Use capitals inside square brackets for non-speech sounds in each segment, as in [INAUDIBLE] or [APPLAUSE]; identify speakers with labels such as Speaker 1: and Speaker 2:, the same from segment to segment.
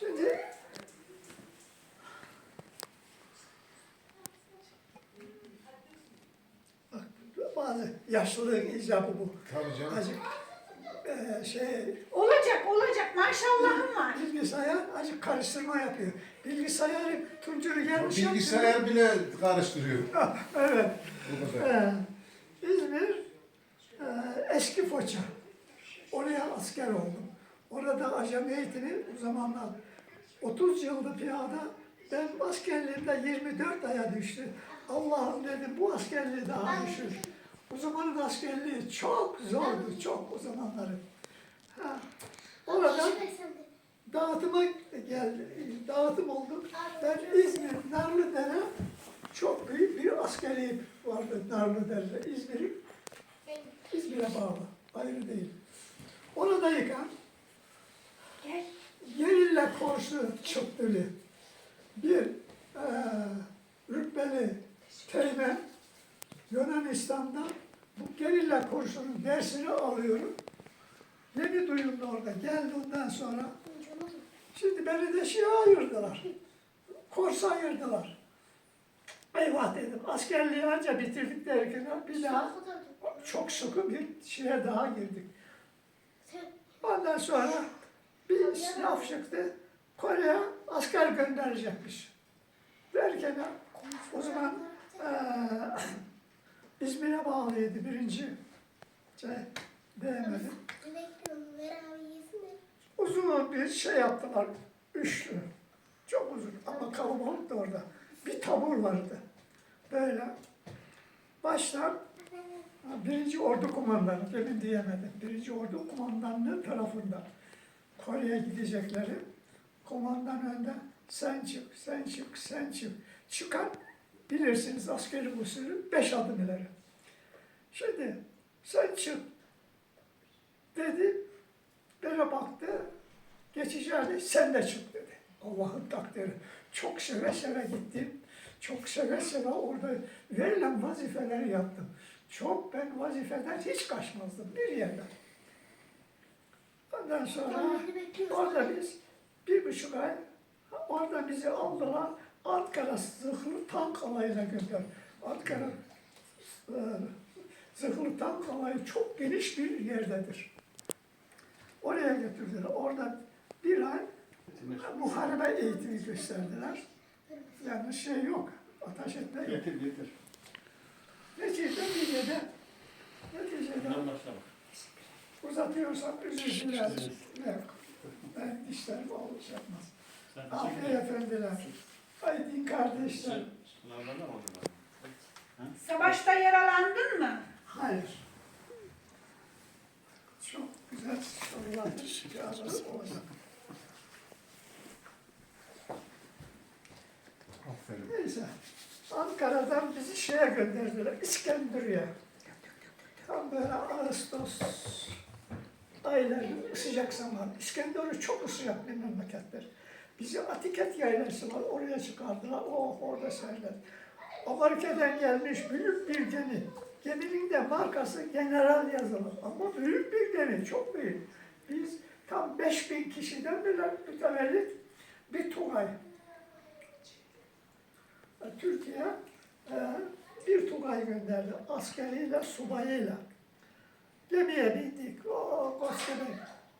Speaker 1: Şimdi bak, bazı yaşlılığın icabı bu.
Speaker 2: Tabii canım.
Speaker 1: Azıcık eee, şey
Speaker 3: Olacak olacak maşallahım var.
Speaker 1: bilgisayar azıcık karıştırma yapıyor. Bilgisayarı Tunceli gelmiş.
Speaker 2: Bilgisayar bile karıştırıyor.
Speaker 1: Ah, evet.
Speaker 2: Bu kadar.
Speaker 1: Ee, İzmir e, eski Foça. Oraya asker oldum. Orada acem eğitimi o zamanlar 30 yıldı piyada. Ben askerliğimde 24 aya düştü. Allah'ım dedim bu askerliği daha düşür. O zamanın askerliği çok zordu, çok o zamanların. Ha. Orada dağıtıma geldi, dağıtım oldu. Ben İzmir, Narlıdere çok büyük bir askeri vardı Narlıdere'de. İzmir'in İzmir'e bağlı, ayrı değil. Oradayken
Speaker 3: Gel.
Speaker 1: Gerilla korsu çıktılı bir eee rütbeli teğmen Yunanistan'da bu gerilla kursunun dersini alıyorum. Yeni duyumlu orada. Geldi ondan sonra Şimdi beni de şeye ayırdılar. Korsa ayırdılar. Eyvah dedim. Askerliği anca bitirdik derken bir daha çok sıkı bir şeye daha girdik. Ondan sonra bir sınav çıktı. Kore'ye asker gönderecekmiş. Derken o zaman eee [CLEARS THROAT] İzmir'e bağlıydı birinci. Şey, beğenmedim. Uzun bir şey yaptılar. Üçlü. Çok uzun ama kalabalık da orada. Bir tabur vardı. Böyle. Baştan birinci ordu kumandanı, demin diyemedim. Birinci ordu kumandanlığı tarafında Kore'ye gidecekleri. Komandan önde sen çık, sen çık, sen çık. Çıkan bilirsiniz askeri usulü beş adım ileri. Şimdi sen çık dedi. Böyle baktı. Geçeceğini sen de çık dedi. Allah'ın takdiri. Çok seve seve gittim. Çok seve seve orada verilen vazifeleri yaptım. Çok ben vazifeden hiç kaçmazdım bir yerden. Ondan sonra orada biz bir buçuk ay orada bizi aldılar. Ankara zırhlı tank alayına gönder. Ankara e, zırhlı tank alayı çok geniş bir yerdedir. Oraya götürdüler. Orada bir ay muharebe eğitimi gösterdiler. Yani şey yok, ateş etme.
Speaker 4: Getir getir.
Speaker 1: Neticede bir yerde, neticede Dilerim. Yok. Ben dişlerim olmuş yapmaz.
Speaker 4: Sen
Speaker 1: Afiye
Speaker 4: çek.
Speaker 1: efendiler. Ay din kardeşler.
Speaker 3: Savaşta yaralandın mı?
Speaker 1: Hayır. Çok güzel sorular cevabı olacak.
Speaker 2: Aferin.
Speaker 1: Neyse. Ankara'dan bizi şeye gönderdiler, İskenderiye. Tam böyle Ağustos aylarının sıcak zaman. İskenderun çok sıcak bir memlekettir. Bizi Atiket yaylası var, oraya çıkardılar. Oh, orada serler. Amerika'dan gelmiş büyük bir gemi. Geminin de markası General yazılı. Ama büyük bir gemi, çok büyük. Biz tam 5000 kişiden bile mütevellit bir Tugay. Türkiye e, bir Tugay gönderdi askeriyle, subayıyla. Gemiye bindik, o Koskeme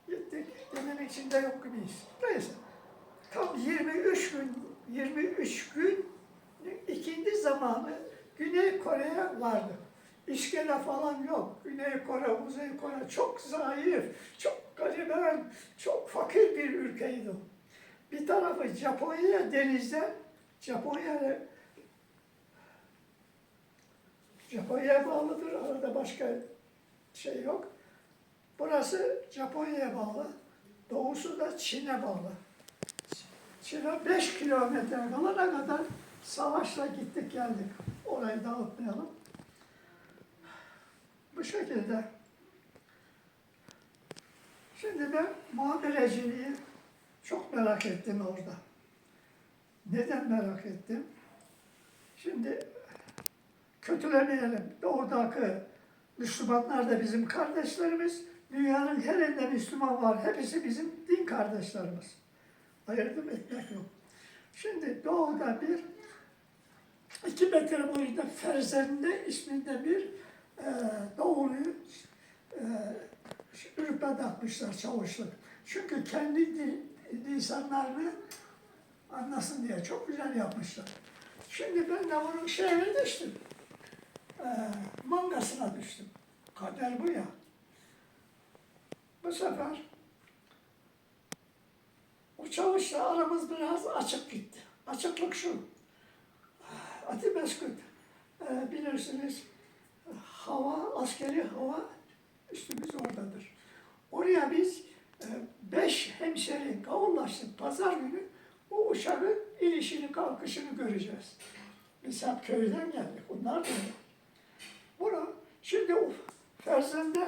Speaker 1: gittik, geminin içinde yok gibiyiz. Neyse, tam 23 gün, 23 gün ikindi zamanı Güney Kore'ye vardı. İşkele falan yok. Güney Kore, Kuzey Kore çok zayıf, çok gariben, çok fakir bir ülkeydi. Bir tarafı Japonya denizde, Japonya Japonya'ya bağlıdır. Arada başka şey yok. Burası Japonya'ya bağlı. Doğusu da Çin'e bağlı. Çin'e 5 kilometre kalana kadar savaşla gittik geldik. Orayı dağıtmayalım. Bu şekilde. Şimdi ben muameleciliği çok merak ettim orada. Neden merak ettim? Şimdi kötülemeyelim. Doğudaki Müslümanlar da bizim kardeşlerimiz. Dünyanın her yerinde Müslüman var. Hepsi bizim din kardeşlerimiz. ayırdım etmek yok. Şimdi doğuda bir iki metre boyunda Ferzende isminde bir e, doğuluyu e, rütbe takmışlar çavuşluk. Çünkü kendi lisanlarını anlasın diye çok güzel yapmışlar. Şimdi ben de bunun şehre düştüm. E, mangasına düştüm. Kader bu ya. Bu sefer o aramız biraz açık gitti. Açıklık şu. Ati Meskut, e, bilirsiniz hava, askeri hava üstümüz oradadır. Oraya biz e, beş hemşeri kavullaştık pazar günü o uçağın inişini kalkışını göreceğiz. Biz hep köyden geldik, onlar da. Bunu şimdi o Ferzende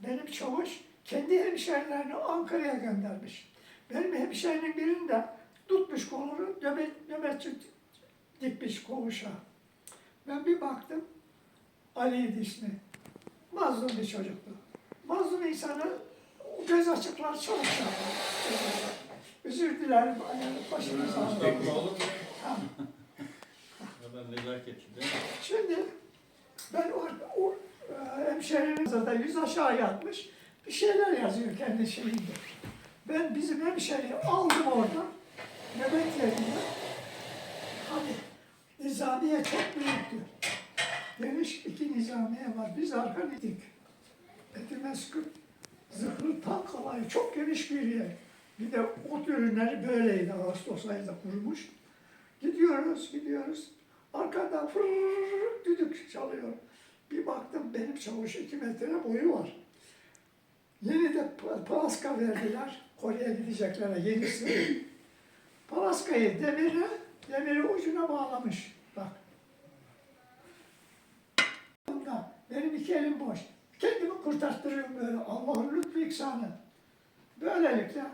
Speaker 1: benim çavuş kendi hemşerilerini Ankara'ya göndermiş. Benim hemşerinin birini de tutmuş kolunu nöbet, nöbetçi dikmiş koğuşa. Ben bir baktım Ali'ydi ismi. Mazlum bir çocuktu. Mazlum insanı göz açıklar çok. Özür dilerim.
Speaker 4: Nezaketçi değil mi?
Speaker 1: Şimdi ben o, o e, hemşerinin zaten yüz aşağı yatmış. Bir şeyler yazıyor kendi şeyinde. Ben bizim hemşeriyi aldım orada. Nöbet yerinde. Hadi nizamiye çok büyüktü. Geniş iki nizamiye var. Biz arka idik. Etimeskut zırhlı tank alayı çok geniş bir yer. Bir de ot ürünleri böyleydi. Ağustos ayında kurumuş. Gidiyoruz, gidiyoruz. Arkadan fırrrr düdük çalıyor. Bir baktım benim çavuş iki metre boyu var. Yeni de pa- palaska verdiler. Kore'ye gideceklere yenisi. [LAUGHS] Palaskayı demire, demiri ucuna bağlamış. Bak. Bunda benim iki elim boş. Kendimi kurtarttırıyorum böyle. Allah'ın lütfu iksanı. Böylelikle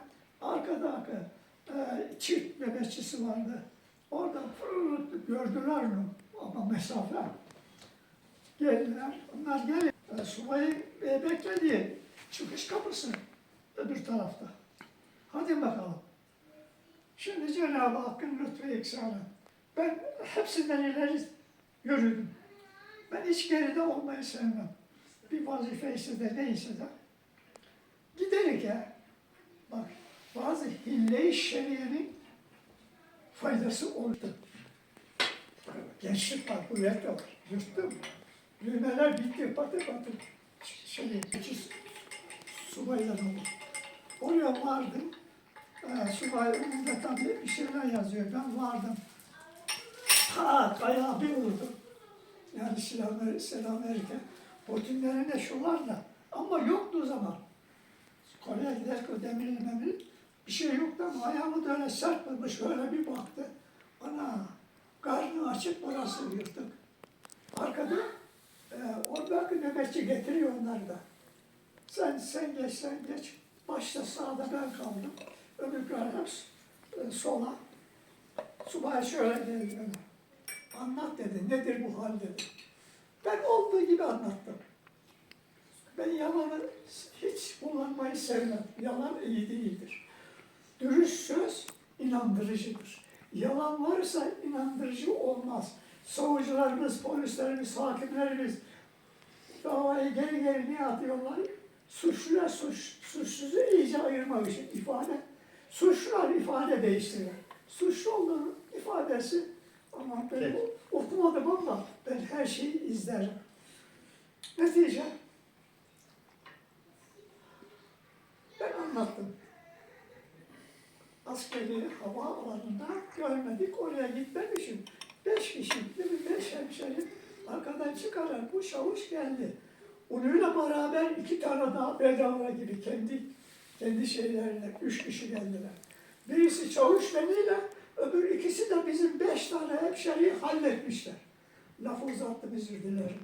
Speaker 1: arkada arka e, çift nöbetçisi vardı. Orada fırr gördüler onu ama mesafe. Geldiler. Onlar gelin. E, subayı bekledi. Çıkış kapısı öbür tarafta. Hadi bakalım. Şimdi Cenab-ı Hakk'ın lütfu iksanı. Ben hepsinden ileri yürüdüm. Ben hiç geride olmayı sevmem. Bir vazifeyse de neyse de. Giderik ya. Bak bazı hille-i şeriyenin faydası oldu. Gençlik var, kuvvet var. Yırttım. Düğmeler bitti, patır patır. Şey, iki subaylar oldu. Oraya vardım. Ee, subay önünde tabii bir şeyler yazıyor. Ben vardım. Ha, ayağı bir vurdum. Yani selam, selam verirken. Botinlerinde şu var da. Ama yoktu o zaman. Kore'ye giderken demirli memiri bir şey yoktu ama ayağımı da öyle sert vurmuş. Öyle bir baktı. Ana karnı açık burası yırtık. Arkada e, oradaki nöbetçi getiriyor onları da. Sen, sen geç, sen geç. Başta sağda ben kaldım. Öbürküler hep e, sola. Subay şöyle dedi bana. Anlat dedi. Nedir bu hal dedi. Ben olduğu gibi anlattım. Ben yalanı hiç kullanmayı sevmem. Yalan iyi değildir. Dürüst söz inandırıcıdır. Yalan varsa inandırıcı olmaz. Savcılarımız, polislerimiz, hakimlerimiz davayı geri geri ne atıyorlar? Suçluya suç, suçsuzu iyice ayırmak için ifade. Suçlular ifade değiştirir. Suçlu olduğunun ifadesi ama ben
Speaker 4: Evet.
Speaker 1: okumadım ama ben her şeyi izlerim. Netice ben anlattım. Askeri hava alanında görmedik, oraya gitmemişim. Beş kişi, değil mi? Beş hemşerim arkadan çıkarak bu çavuş geldi. Onunla beraber iki tane daha bedava gibi kendi kendi şeylerine üç kişi geldiler. Birisi çavuş beniyle, öbür ikisi de bizim beş tane hemşeriyi halletmişler. Lafı uzattım özür dilerim.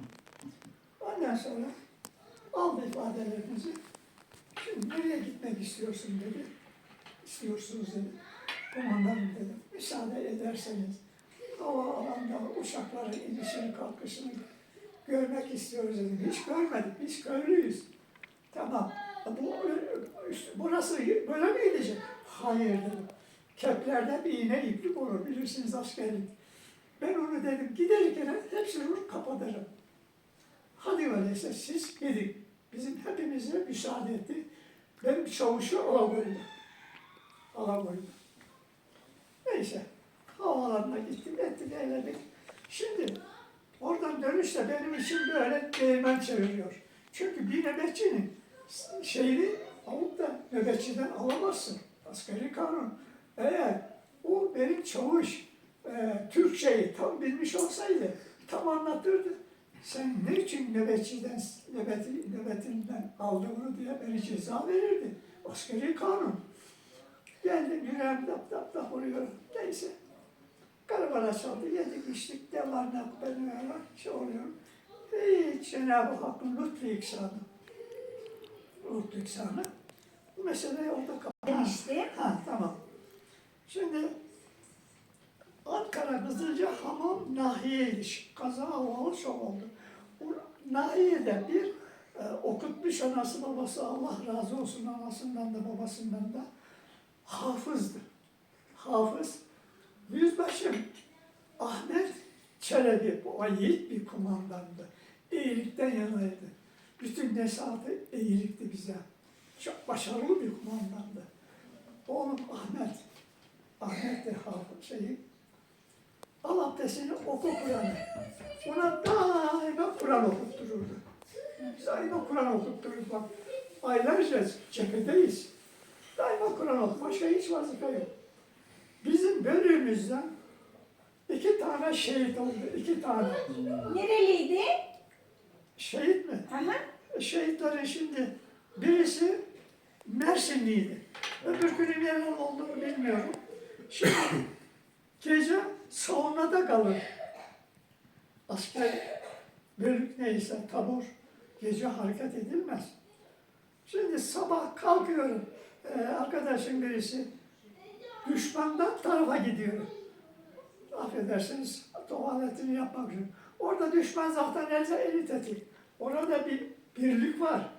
Speaker 1: Ondan sonra aldı ifadelerimizi. Şimdi nereye gitmek istiyorsun dedi. İstiyorsunuz dedi. Komandanım dedim. Müsaade ederseniz hava alanda uçakların inişini kalkışını görmek istiyoruz dedim. Hiç görmedik. Biz köylüyüz. Tamam. Bu, burası böyle mi gidecek? Hayır dedim. Keplerden iğne iplik olur bilirsiniz askerlik. Ben onu dedim giderken hepsini vur kapatırım. Hadi öyleyse siz gidin. Bizim hepimize müsaade etti. Benim çavuşu Alakoydu. Neyse. Havalarına gittik, ettik, eğlendik. Şimdi oradan dönüşte benim için böyle değirmen çeviriyor. Çünkü bir nöbetçinin şeyini alıp da nöbetçiden alamazsın. Askeri kanun. Eğer o benim çavuş e, Türkçeyi tam bilmiş olsaydı tam anlatırdı. Sen ne için nöbetçiden, nöbeti, nöbetinden aldığını diye beni ceza verirdi. Askeri kanun. Geldim yüreğim dap dap dap oluyor. Neyse. Karavana çaldı, yedik içtik, yok, ben öyle şey oluyor. Hiç Cenab-ı Hakk'ın lütfu iksanı. Lütfu iksanı. Bu meseleyi orada kapat.
Speaker 3: Demiştim.
Speaker 1: Ha tamam. Şimdi Ankara Kızılca Hamam Nahiye'ydi. Kaza olalı çok oldu. Nahiye'de bir e, okutmuş anası babası Allah razı olsun anasından da babasından da hafızdı. Hafız. Yüzbaşım Ahmet Çelebi, bu yiğit bir kumandandı. İyilikten yanaydı. Bütün nesatı iyilikti bize. Çok başarılı bir kumandandı. Oğlum Ahmet, Ahmet de hafız şeyi, al abdestini oku Kur'an'ı. Ona daima Kur'an okuttururdu. Daima Kur'an okuttururdu. Bak, aylarca cephedeyiz. Daima Kur'an oku. Başka hiç vazife yok. Bizim bölüğümüzden iki tane şehit oldu. iki tane.
Speaker 3: Nereliydi?
Speaker 1: Şehit mi?
Speaker 3: Hı hı.
Speaker 1: Şehitlerin şimdi birisi Mersinliydi. Öbürkünün nereden olduğunu bilmiyorum. Şimdi gece savunmada kalır. Asker bölük neyse tabur gece hareket edilmez. Şimdi sabah kalkıyorum. Ee, arkadaşım birisi düşmandan tarafa gidiyor. Affedersiniz tuvaletini yapmak için. Orada düşman zaten else eli tetik. Orada bir birlik var.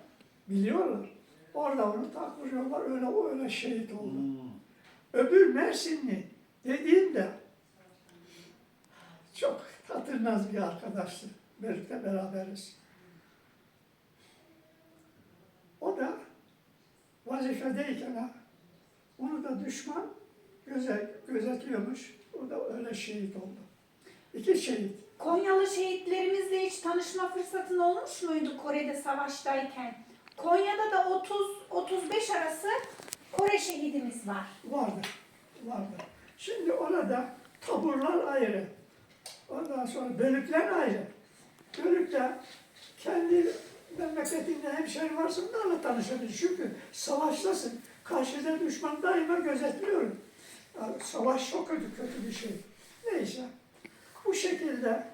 Speaker 1: Biliyorlar. Orada onu tak vuruyorlar. Öyle o öyle şehit oldu.
Speaker 4: Hmm.
Speaker 1: Öbür Mersinli dediğimde çok hatırnaz bir arkadaştı. Birlikte beraberiz. O da vazifedeyken ha, onu da düşman göze, gözetliyormuş. O da öyle şehit oldu. İki şehit.
Speaker 3: Konyalı şehitlerimizle hiç tanışma fırsatın olmuş muydu Kore'de savaştayken? Konya'da da 30-35 arası Kore şehidimiz var.
Speaker 1: Vardı. Vardı. Şimdi orada taburlar ayrı. Ondan sonra bölükler ayrı. Bölükler kendi memleketinde hemşeri varsa onlarla tanışabilir. Çünkü savaştasın. Karşıda düşman daima gözetliyor. Yani savaş çok kötü, kötü bir şey. Neyse. Bu şekilde